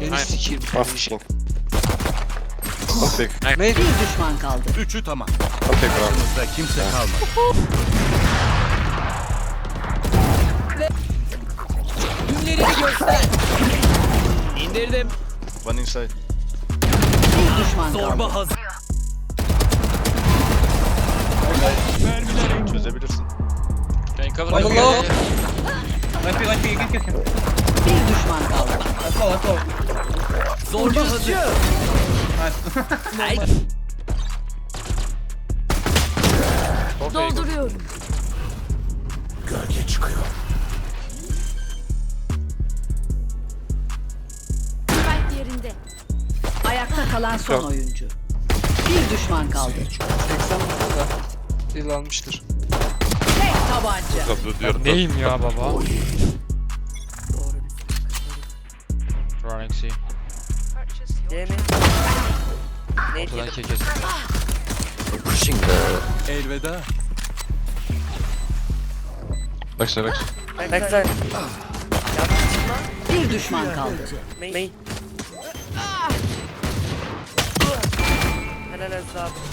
Beni sikeyim. One fishing. One pick. Neydi? Bir düşman kaldı. Üçü tamam. Pick bro. Aramızda kimse kalmadı. Günlerini göster. İndirdim. One inside. Bir düşman kaldı. hazır. Can you cover One me? low. Bir düşman kaldı. Zorba hazır. Dolduruyorum. Gölge çıkıyor. Spike yerinde. Ayakta kalan son oyuncu. Bir düşman kaldı. 80 da yıl almıştır. Tek tabanca. Neyim ya baba? Running C. Ortadan kill kes. Elveda. Backside backside. Bir düşman kaldı. Helal olsun abi.